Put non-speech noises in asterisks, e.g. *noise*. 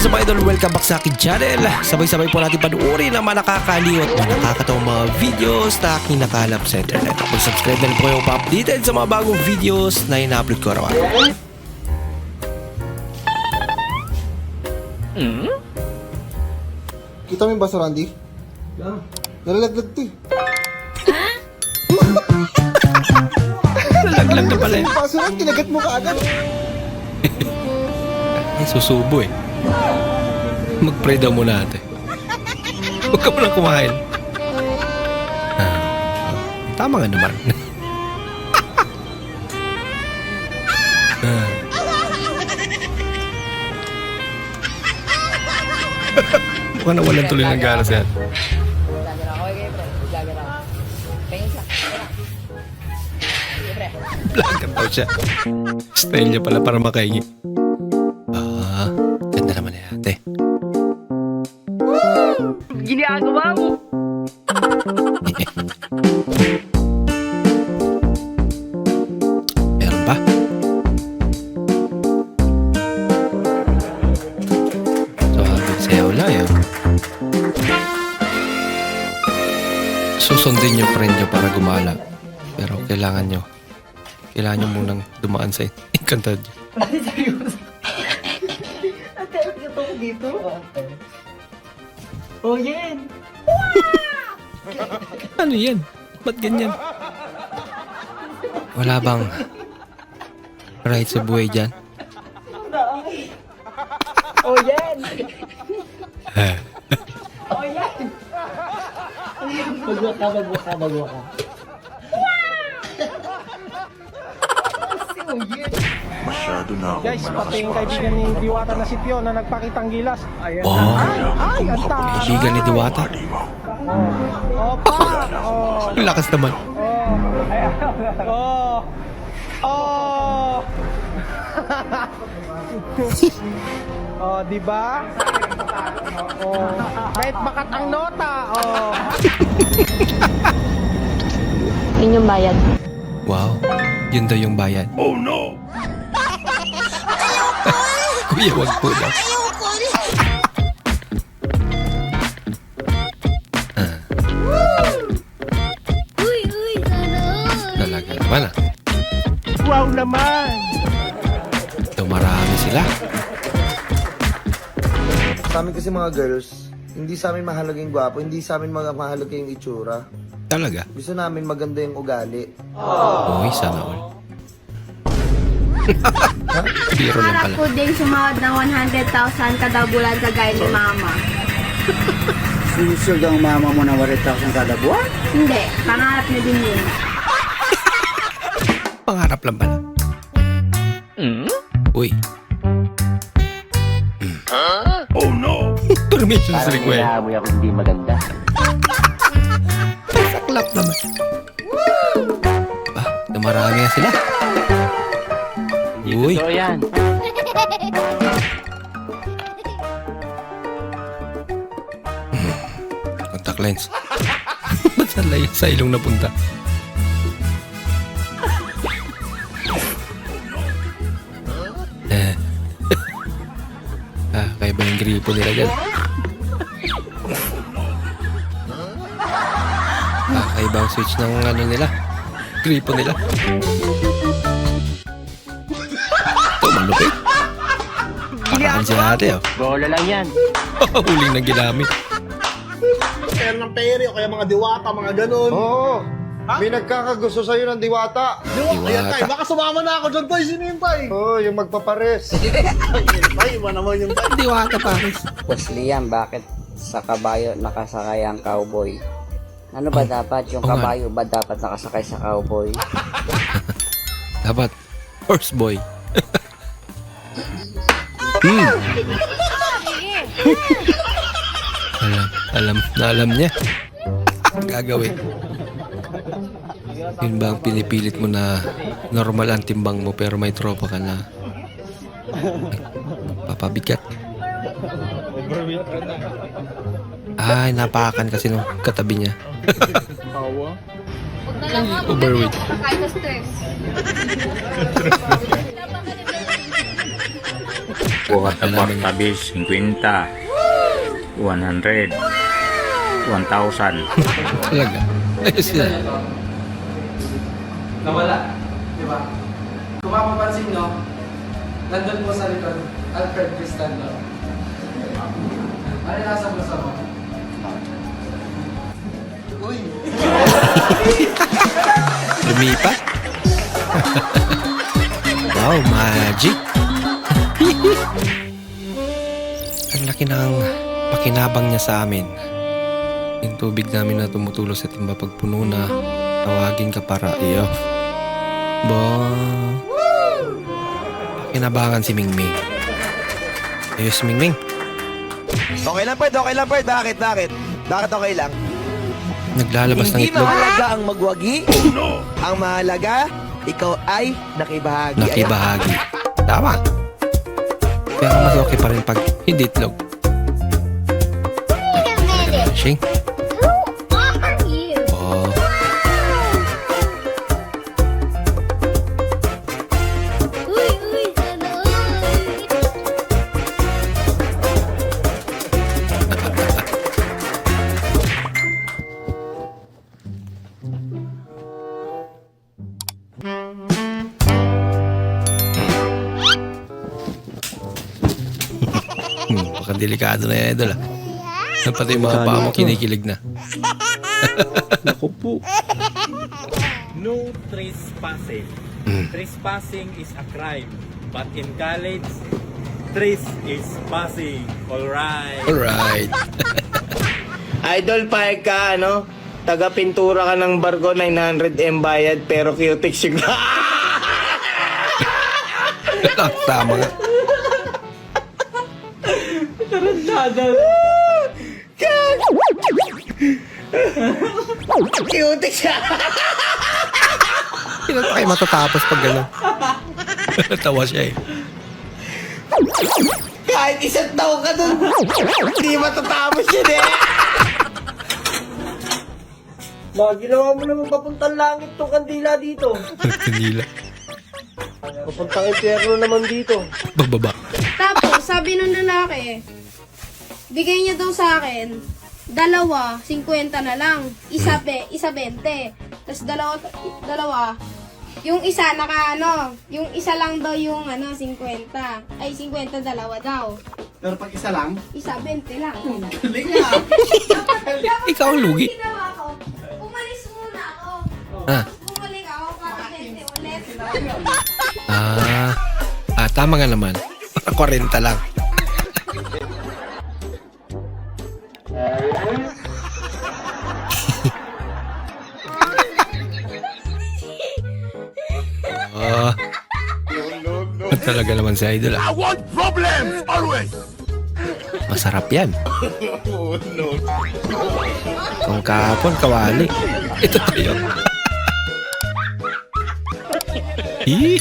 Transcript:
is up idol? Welcome back sa akin channel. Sabay-sabay po natin panuorin ang mga nakakaliw at mga nakakatawang mga videos na aking nakalap sa internet. Kung subscribe na rin po kayo pa-updated sa mga bagong videos na ina-upload ko araw-araw. Kita mo yung basa, Randy? Nalalaglag to eh. *laughs* Nalaglag na pala eh. Basa lang, kinagat mo ka agad. Ay, *laughs* susubo eh. Mag-pray daw muna ate. Huwag ka muna kumain. Ah, tama nga naman. Ah. Mukhang nawalan tuloy ng gana siya. Vlogger daw siya. Style niya pala para makaingi. Ginagawa mo. *laughs* Meron ba? So, habit sayaw lang yun. Susundin niyo friend niyo para gumala. Pero kailangan niyo. Kailangan niyo munang dumaan sa *laughs* Encantadia. *laughs* Oh, yan. Ano yan? Ba't ganyan? Wala bang right sa buhay dyan? Oh, yan. Magwa ka, magwa ka, magwa ka. Guys, pati yung kaibigan ni Diwata na si Pio na nagpakitang gilas. Ayan. Oh, Ay, ang taray. kaibigan ni Diwata. Opa! Oh, Ang lakas naman. oh, oh. *laughs* oh, di ba? Oh, kahit bakat ang nota. Oh. Yun yung bayad. Wow, yun daw yung bayan. Oh no! Kuya, wag po daw. Ah, Uy, uy, sana all. talaga naman ah. Wow naman! Dumarami sila. Sa amin kasi mga girls, hindi sa amin mahalaga yung gwapo, hindi sa amin mga mahalaga yung itsura. Talaga. Gusto namin maganda yung ugali. Uy, sana all. Biro lang pala. ko din sumahod ng 100,000 kada bulan kagaya ni mama. Sinusunod ang mama mo na 100,000 kada buwan? Hindi, pangarap niya din yun. Pangarap lang pala. Uy. Oh no! *laughs* Permission sa request. Inahamoy ako hindi maganda. Saklap naman. Ah, dumarami na sila. Uy, So yan. *laughs* contact lens. *laughs* Ba't sa lay sa ilong napunta? *laughs* Eh. ah, kaya ba yung gripo nila dyan? Ah, kaya ba ang switch ng ano nila? Gripo nila? Ito, malupit. Paraan si ate, oh. Bola lang yan. *laughs* Huling na ginamit. Pera ng pere o kaya mga diwata, mga ganun. Oo! May nagkakagusto sa'yo ng diwata. Ayan tay, Diwata. baka sumama na ako dyan tay. Sino yun tay? Oo, yung magpapares. *laughs* Tay, iba naman yung tay. Diwata, Paris. Boss Liam, bakit sa kabayo nakasakay ang cowboy? Ano ba dapat? Yung Oo nga. kabayo ba dapat nakasakay sa cowboy? *laughs* Dapat. Horse boy. Hmm. alam, alam, na alam niya. Gagawin. Yun ba ang pinipilit mo na normal ang timbang mo pero may tropa ka na papabigat? Ay, napakan kasi nung katabi niya. Ako. Overweight. *laughs* Kahit sa portabis, 50, 100, 1,000. Talaga. Ayos yan. nawala. Di ba? Kung mapapansin nyo, nandun po sa likod, Alfred Cristando. Ano nasa bulsa mo? Uy! Lumipat. *laughs* wow, magic. Ang laki ng pakinabang niya sa amin. Yung tubig namin na tumutulo sa timba pag puno na, tawagin ka para i-off. Ba... Pakinabangan si Mingming. Ayos, Mingming. Okay lang, Pwede. Okay lang, Pwede. Bakit? Bakit? Bakit okay lang? Naglalabas ng Hindi itlog. mahalaga ang magwagi. Ang mahalaga, ikaw ay nakibahagi. Nakibahagi. Tama. Pero mas okay pa rin pag hindi itlog. Shing? Delikado na yan, idol ah. Pati yung mga paa mo kinikilig na. *laughs* No trespassing. Mm. Trespassing is a crime. But in college, tres is passing. Alright. Alright. *laughs* Idol, paeg ka, ano? Taga-pintura ka ng Bargo, 900M bayad, pero cutix yung... *laughs* Tama nga. Cutix siya! Kailan pa kayo matatapos pag gano'n? Tawa siya eh. Kahit isang taon ka dun, hindi matatapos yun eh! Ma, ginawa mo naman papuntang langit tong kandila dito. Kanila. Papuntang impyerno naman dito. Bababa. Tapos, sabi nung lalaki, bigay niya daw sa akin, dalawa, 50 na lang. Isa, be, isa 20. Tapos dalawa, dalawa, yung isa naka ano, yung isa lang daw yung ano, 50. Ay, 50 dalawa daw. Pero pag isa lang, Isa 20 lang. galing nga. *laughs* Ikaw ang lugi. Ginawa ko, umalis muna ako. Ah. Bumalik ako para 20 ulit. Ah. Ah, tama nga naman. 40 lang. Talaga naman si Idol ah. I want problems always. Masarap yan. Kung kahapon, kawali. Ito tayo. *laughs* Ih,